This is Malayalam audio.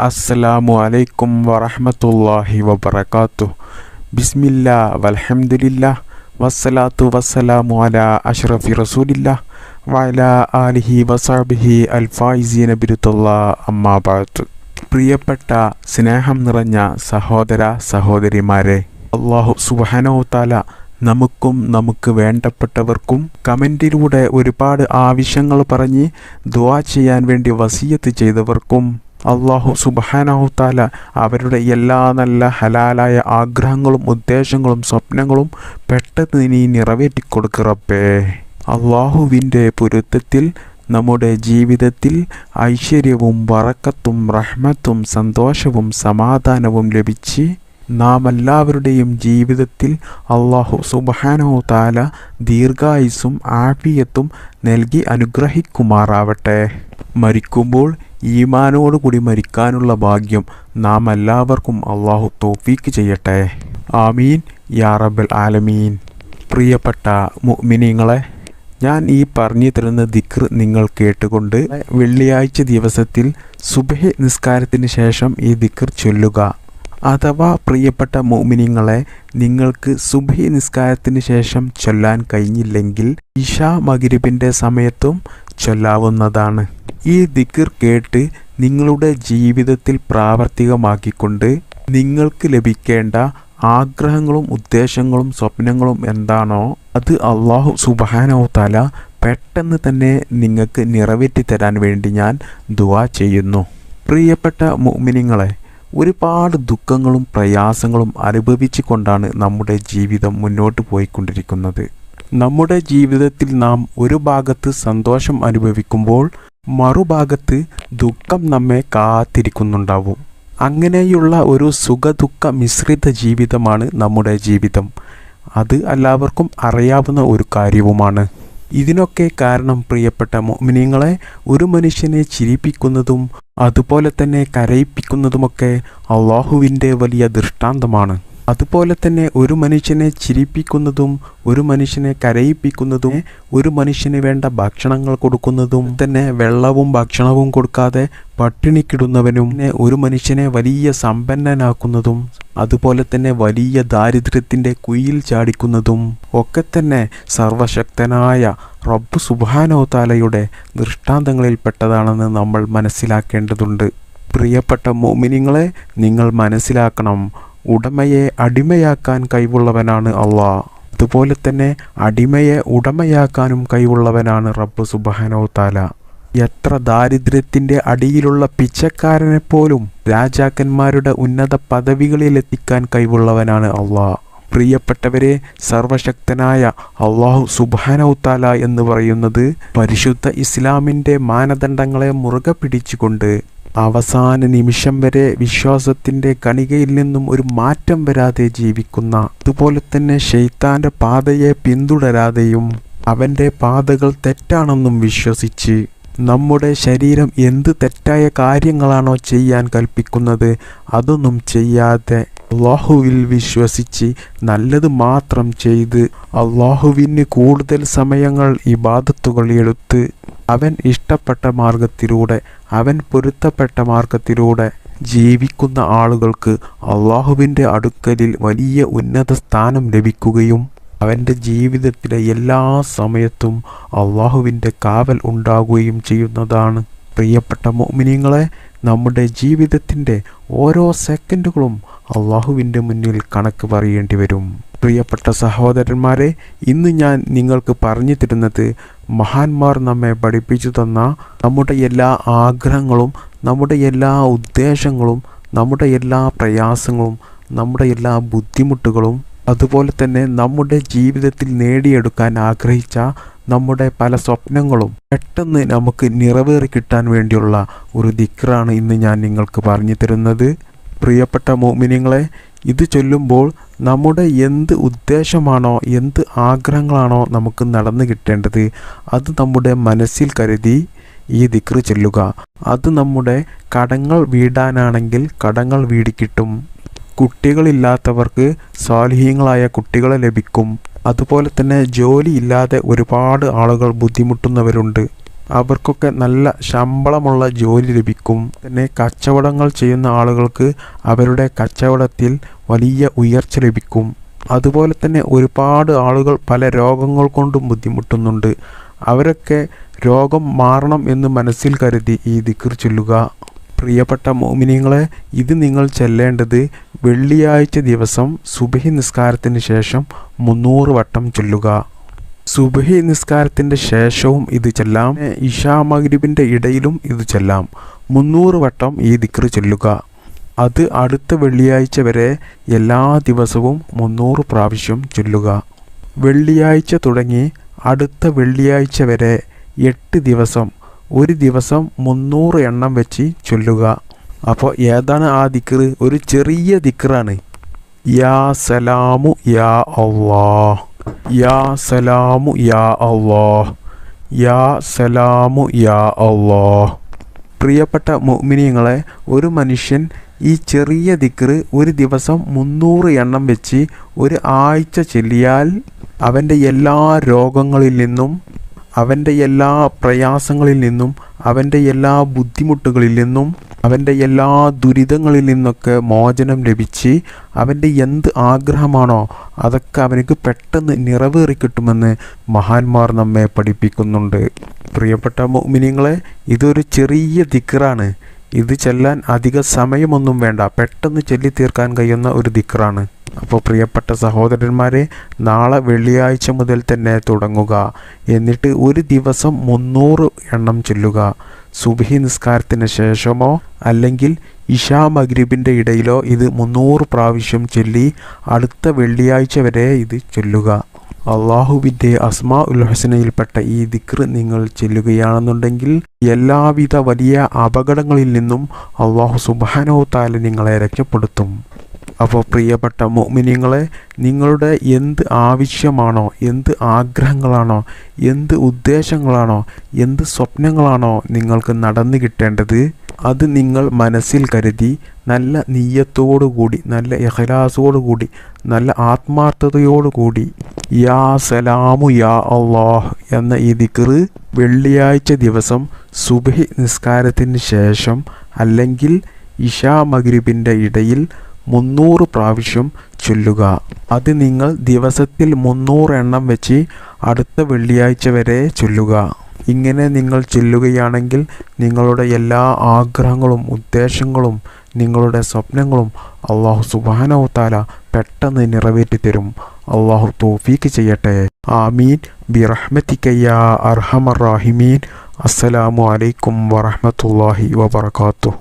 അസ്സലാമു അലൈക്കും വറഹമത്തല്ലാഹി വബർക്കാത്തു ബിസ്മില്ല വലഹമുല്ല വസ്സലാത്തു വസ്സലാമു അല അഷ്റഫി റസൂലില്ല വഅല ആലിഹി വസാബിഹി അൽഫായിസി നബിരുത്തുള്ള അമ്മാബാത്ത് പ്രിയപ്പെട്ട സ്നേഹം നിറഞ്ഞ സഹോദര സഹോദരിമാരെ അള്ളാഹു സുബാനോ താല നമുക്കും നമുക്ക് വേണ്ടപ്പെട്ടവർക്കും കമന്റിലൂടെ ഒരുപാട് ആവശ്യങ്ങൾ പറഞ്ഞ് ദുആ ചെയ്യാൻ വേണ്ടി വസീയത്ത് ചെയ്തവർക്കും അള്ളാഹു സുബാനഹുത്താല അവരുടെ എല്ലാ നല്ല ഹലാലായ ആഗ്രഹങ്ങളും ഉദ്ദേശങ്ങളും സ്വപ്നങ്ങളും പെട്ടെന്ന് നീ നിറവേറ്റിക്കൊടുക്കറപ്പേ അള്ളാഹുവിന്റെ പൊരുത്തത്തിൽ നമ്മുടെ ജീവിതത്തിൽ ഐശ്വര്യവും വറക്കത്തും റഹ്മത്തും സന്തോഷവും സമാധാനവും ലഭിച്ച് നാം എല്ലാവരുടെയും ജീവിതത്തിൽ അള്ളാഹു സുബഹാനോ താല ദീർഘായുസും ആഫിയത്തും നൽകി അനുഗ്രഹിക്കുമാറാവട്ടെ. മരിക്കുമ്പോൾ ഈമാനോടുകൂടി മരിക്കാനുള്ള ഭാഗ്യം നാം എല്ലാവർക്കും അള്ളാഹു തോഫീക്ക് ചെയ്യട്ടെ. ആമീൻ. യാ റബ്ബൽ ആലമീൻ. പ്രിയപ്പെട്ട മുഅ്മിനീങ്ങളെ ഞാൻ ഈ പറഞ്ഞു തരുന്ന ദിക്ർ നിങ്ങൾ കേട്ടുകൊണ്ട് വെള്ളിയാഴ്ച ദിവസത്തിൽ സുബഹ നിസ്കാരത്തിന് ശേഷം ഈ ദിക്ർ ചൊല്ലുക. അഥവാ പ്രിയപ്പെട്ട മോമിനിങ്ങളെ നിങ്ങൾക്ക് സുബഹി നിസ്കാരത്തിന് ശേഷം ചൊല്ലാൻ കഴിഞ്ഞില്ലെങ്കിൽ ഇഷ മകിരിബിന്റെ സമയത്തും ചൊല്ലാവുന്നതാണ്. ഈ ദിക്കർ കേട്ട് നിങ്ങളുടെ ജീവിതത്തിൽ പ്രാവർത്തികമാക്കിക്കൊണ്ട് നിങ്ങൾക്ക് ലഭിക്കേണ്ട ആഗ്രഹങ്ങളും ഉദ്ദേശങ്ങളും സ്വപ്നങ്ങളും എന്താണോ അത് അള്ളാഹു സുബാനോ തല പെട്ടെന്ന് തന്നെ നിങ്ങൾക്ക് നിറവേറ്റി തരാൻ വേണ്ടി ഞാൻ ദുവാ ചെയ്യുന്നു. പ്രിയപ്പെട്ട മുമിനിങ്ങളെ ഒരുപാട് ദുഃഖങ്ങളും പ്രയാസങ്ങളും അനുഭവിച്ചുകൊണ്ടാണ് നമ്മുടെ ജീവിതം മുന്നോട്ട് പോയിക്കൊണ്ടിരിക്കുന്നത്. നമ്മുടെ ജീവിതത്തിൽ നാം ഒരു ഭാഗത്ത് സന്തോഷം അനുഭവിക്കുമ്പോൾ മറുഭാഗത്ത് ദുഃഖം നമ്മെ കാത്തിരിക്കുന്നുണ്ടാവും. അങ്ങനെയുള്ള ഒരു സുഖദുഃഖ മിശ്രിത ജീവിതമാണ് നമ്മുടെ ജീവിതം. അത് എല്ലാവർക്കും അറിയാവുന്ന ഒരു കാര്യവുമാണ്. ഇതിനൊക്കെ കാരണം പ്രിയപ്പെട്ട മോമിനിയങ്ങളെ ഒരു മനുഷ്യനെ ചിരിപ്പിക്കുന്നതും അതുപോലെ തന്നെ കരയിപ്പിക്കുന്നതുമൊക്കെ അള്ളാഹുവിന്റെ വലിയ ദൃഷ്ടാന്തമാണ്. അതുപോലെ തന്നെ ഒരു മനുഷ്യനെ ചിരിപ്പിക്കുന്നതും ഒരു മനുഷ്യനെ കരയിപ്പിക്കുന്നതും ഒരു മനുഷ്യന് വേണ്ട ഭക്ഷണങ്ങൾ കൊടുക്കുന്നതും തന്നെ വെള്ളവും ഭക്ഷണവും കൊടുക്കാതെ പട്ടിണിക്കിടുന്നവനും ഒരു മനുഷ്യനെ വലിയ സമ്പന്നനാക്കുന്നതും അതുപോലെ തന്നെ വലിയ ദാരിദ്ര്യത്തിന്റെ കുയിൽ ചാടിക്കുന്നതും ഒക്കെ തന്നെ സർവശക്തനായ റബ്ബ് സുബാനോതാലയുടെ ദൃഷ്ടാന്തങ്ങളിൽപ്പെട്ടതാണെന്ന് നമ്മൾ മനസ്സിലാക്കേണ്ടതുണ്ട്. പ്രിയപ്പെട്ട മോമിനിങ്ങളെ നിങ്ങൾ മനസ്സിലാക്കണം. ഉടമയെ അടിമയാക്കാൻ കഴിവുള്ളവനാണ് അള്ളാഹ് അതുപോലെ തന്നെ അടിമയെ ഉടമയാക്കാനും കഴിവുള്ളവനാണ് റബ്ബ് സുബാനോ താല എത്ര ദാരിദ്ര്യത്തിന്റെ അടിയിലുള്ള പിച്ചക്കാരനെ പോലും രാജാക്കന്മാരുടെ ഉന്നത പദവികളിലെത്തിക്കാൻ കഴിവുള്ളവനാണ് അള്ളാഹ് പ്രിയപ്പെട്ടവരെ സർവശക്തനായ അള്ളാഹു താല എന്ന് പറയുന്നത് പരിശുദ്ധ ഇസ്ലാമിന്റെ മാനദണ്ഡങ്ങളെ മുറുകെ പിടിച്ചുകൊണ്ട് അവസാന നിമിഷം വരെ വിശ്വാസത്തിന്റെ കണികയിൽ നിന്നും ഒരു മാറ്റം വരാതെ ജീവിക്കുന്ന അതുപോലെ തന്നെ ഷെയ്ത്താന്റെ പാതയെ പിന്തുടരാതെയും അവന്റെ പാതകൾ തെറ്റാണെന്നും വിശ്വസിച്ച് നമ്മുടെ ശരീരം എന്ത് തെറ്റായ കാര്യങ്ങളാണോ ചെയ്യാൻ കൽപ്പിക്കുന്നത് അതൊന്നും ചെയ്യാതെ അള്ളാഹുവിൽ വിശ്വസിച്ച് നല്ലത് മാത്രം ചെയ്ത് അള്ളാഹുവിന് കൂടുതൽ സമയങ്ങൾ ഇബാദത്തുകൾ എടുത്ത് അവൻ ഇഷ്ടപ്പെട്ട മാർഗത്തിലൂടെ അവൻ പൊരുത്തപ്പെട്ട മാർഗത്തിലൂടെ ജീവിക്കുന്ന ആളുകൾക്ക് അള്ളാഹുവിന്റെ അടുക്കലിൽ വലിയ ഉന്നത സ്ഥാനം ലഭിക്കുകയും അവന്റെ ജീവിതത്തിലെ എല്ലാ സമയത്തും അള്ളാഹുവിന്റെ കാവൽ ഉണ്ടാകുകയും ചെയ്യുന്നതാണ്. പ്രിയപ്പെട്ട മോമിനിയങ്ങളെ നമ്മുടെ ജീവിതത്തിന്റെ ഓരോ സെക്കൻഡുകളും അള്ളാഹുവിന്റെ മുന്നിൽ കണക്ക് പറയേണ്ടി വരും. പ്രിയപ്പെട്ട സഹോദരന്മാരെ ഇന്ന് ഞാൻ നിങ്ങൾക്ക് പറഞ്ഞു തരുന്നത് മഹാന്മാർ നമ്മെ പഠിപ്പിച്ചു തന്ന നമ്മുടെ എല്ലാ ആഗ്രഹങ്ങളും നമ്മുടെ എല്ലാ ഉദ്ദേശങ്ങളും നമ്മുടെ എല്ലാ പ്രയാസങ്ങളും നമ്മുടെ എല്ലാ ബുദ്ധിമുട്ടുകളും അതുപോലെ തന്നെ നമ്മുടെ ജീവിതത്തിൽ നേടിയെടുക്കാൻ ആഗ്രഹിച്ച നമ്മുടെ പല സ്വപ്നങ്ങളും പെട്ടെന്ന് നമുക്ക് നിറവേറി കിട്ടാൻ വേണ്ടിയുള്ള ഒരു ദിക്റാണ് ഇന്ന് ഞാൻ നിങ്ങൾക്ക് പറഞ്ഞു തരുന്നത്. പ്രിയപ്പെട്ട മോമിനിയങ്ങളെ ഇത് ചൊല്ലുമ്പോൾ നമ്മുടെ എന്ത് ഉദ്ദേശമാണോ എന്ത് ആഗ്രഹങ്ങളാണോ നമുക്ക് നടന്നു കിട്ടേണ്ടത് അത് നമ്മുടെ മനസ്സിൽ കരുതി ഈ ദിക്റ് ചൊല്ലുക. അത് നമ്മുടെ കടങ്ങൾ വീടാനാണെങ്കിൽ കടങ്ങൾ വീടിക്കിട്ടും കുട്ടികളില്ലാത്തവർക്ക് സ്വാലിഹീങ്ങളായ കുട്ടികളെ ലഭിക്കും. അതുപോലെ തന്നെ ജോലിയില്ലാതെ ഒരുപാട് ആളുകൾ ബുദ്ധിമുട്ടുന്നവരുണ്ട്. അവർക്കൊക്കെ നല്ല ശമ്പളമുള്ള ജോലി ലഭിക്കും. തന്നെ കച്ചവടങ്ങൾ ചെയ്യുന്ന ആളുകൾക്ക് അവരുടെ കച്ചവടത്തിൽ വലിയ ഉയർച്ച ലഭിക്കും. അതുപോലെ തന്നെ ഒരുപാട് ആളുകൾ പല രോഗങ്ങൾ കൊണ്ടും ബുദ്ധിമുട്ടുന്നുണ്ട്. അവരൊക്കെ രോഗം മാറണം എന്ന് മനസ്സിൽ കരുതി ഈ ദിക്കർ ചൊല്ലുക. പ്രിയപ്പെട്ട മോമിനിയങ്ങളെ ഇത് നിങ്ങൾ ചെല്ലേണ്ടത് വെള്ളിയാഴ്ച ദിവസം സുബഹി നിസ്കാരത്തിന് ശേഷം മുന്നൂറ് വട്ടം ചൊല്ലുക. സുബഹി നിസ്കാരത്തിന്റെ ശേഷവും ഇത് ചെല്ലാം. ഇഷാ മഗ്രിബിന്റെ ഇടയിലും ഇത് ചെല്ലാം. മുന്നൂറ് വട്ടം ഈ ദിക്ർ ചൊല്ലുക. അത് അടുത്ത വെള്ളിയാഴ്ച വരെ എല്ലാ ദിവസവും മുന്നൂറ് പ്രാവശ്യം ചൊല്ലുക. വെള്ളിയാഴ്ച തുടങ്ങി അടുത്ത വെള്ളിയാഴ്ച വരെ എട്ട് ദിവസം. ഒരു ദിവസം മുന്നൂറ് എണ്ണം വെച്ച് ചൊല്ലുക. അപ്പോൾ ഏതാണ് ആ ദിക്ർ ഒരു ചെറിയ ദിക്റാണ്. യാ സലാമു യാ അള്ളാ യാ സലാമു യാ അള്ളാ യാ സലാമു യാ അള്ളാ പ്രിയപ്പെട്ട മുഅ്മിനീങ്ങളെ ഒരു മനുഷ്യൻ ഈ ചെറിയ ദിക്ർ ഒരു ദിവസം മുന്നൂറ് എണ്ണം വെച്ച് ഒരു ആഴ്ച ചെല്ലിയാൽ അവന്റെ എല്ലാ രോഗങ്ങളിൽ നിന്നും അവന്റെ എല്ലാ പ്രയാസങ്ങളിൽ നിന്നും അവന്റെ എല്ലാ ബുദ്ധിമുട്ടുകളിൽ നിന്നും അവന്റെ എല്ലാ ദുരിതങ്ങളിൽ നിന്നൊക്കെ മോചനം ലഭിച്ച് അവന്റെ എന്ത് ആഗ്രഹമാണോ അതൊക്കെ അവനക്ക് പെട്ടെന്ന് നിറവേറി കിട്ടുമെന്ന് മഹാന്മാർ നമ്മെ പഠിപ്പിക്കുന്നുണ്ട്. പ്രിയപ്പെട്ട മോമിനിങ്ങളെ ഇതൊരു ചെറിയ ദിക്റാണ്. ഇത് ചെല്ലാൻ അധിക സമയമൊന്നും വേണ്ട. പെട്ടെന്ന് ചൊല്ലി തീർക്കാൻ കഴിയുന്ന ഒരു ദിക്റാണ്. അപ്പോൾ പ്രിയപ്പെട്ട സഹോദരന്മാരെ നാളെ വെള്ളിയാഴ്ച മുതൽ തന്നെ തുടങ്ങുക. എന്നിട്ട് ഒരു ദിവസം മുന്നൂറ് എണ്ണം ചൊല്ലുക. സുബഹി നിസ്കാരത്തിന് ശേഷമോ അല്ലെങ്കിൽ ഇഷാ മഗ്രിബിന്റെ ഇടയിലോ ഇത് മുന്നൂറ് പ്രാവശ്യം ചൊല്ലി അടുത്ത വെള്ളിയാഴ്ച വരെ ഇത് ചൊല്ലുക. അള്ളാഹുവിന്റെ അസ്മാ ഉൽ ഹസനയിൽപ്പെട്ട ഈ ദിക്ർ നിങ്ങൾ ചെല്ലുകയാണെന്നുണ്ടെങ്കിൽ എല്ലാവിധ വലിയ അപകടങ്ങളിൽ നിന്നും അള്ളാഹു സുബാനോ താല നിങ്ങളെ രക്ഷപ്പെടുത്തും. അപ്പോൾ പ്രിയപ്പെട്ട മോമിനിയങ്ങളെ നിങ്ങളുടെ എന്ത് ആവശ്യമാണോ എന്ത് ആഗ്രഹങ്ങളാണോ എന്ത് ഉദ്ദേശങ്ങളാണോ എന്ത് സ്വപ്നങ്ങളാണോ നിങ്ങൾക്ക് നടന്നു കിട്ടേണ്ടത്? അത് നിങ്ങൾ മനസ്സിൽ കരുതി നല്ല നീയത്തോടുകൂടി നല്ല ഇഖലാസോടുകൂടി നല്ല ആത്മാർത്ഥതയോടുകൂടി യാ സലാമു യാ അള്ളാഹ് എന്ന ഈ ദിക്റ് വെള്ളിയാഴ്ച ദിവസം സുബഹി നിസ്കാരത്തിന് ശേഷം അല്ലെങ്കിൽ ഇഷാ മഗ്രിബിന്റെ ഇടയിൽ മുന്നൂറ് പ്രാവശ്യം ചൊല്ലുക. അത് നിങ്ങൾ ദിവസത്തിൽ മുന്നൂറ് എണ്ണം വെച്ച് അടുത്ത വെള്ളിയാഴ്ച വരെ ചൊല്ലുക. ഇങ്ങനെ നിങ്ങൾ ചെല്ലുകയാണെങ്കിൽ നിങ്ങളുടെ എല്ലാ ആഗ്രഹങ്ങളും ഉദ്ദേശങ്ങളും നിങ്ങളുടെ സ്വപ്നങ്ങളും അള്ളാഹു സുബാനോ താല പെട്ടെന്ന് നിറവേറ്റി തരും അള്ളാഹു തോഫീക്ക് ചെയ്യട്ടെ. ആമീൻ. ബിറഹ്മത്തിക്കയ്യ അർഹമർ റാഹിമീൻ. അസ്സലാമു അലൈക്കും വറഹമത്തല്ലാഹി വബർക്കാത്തു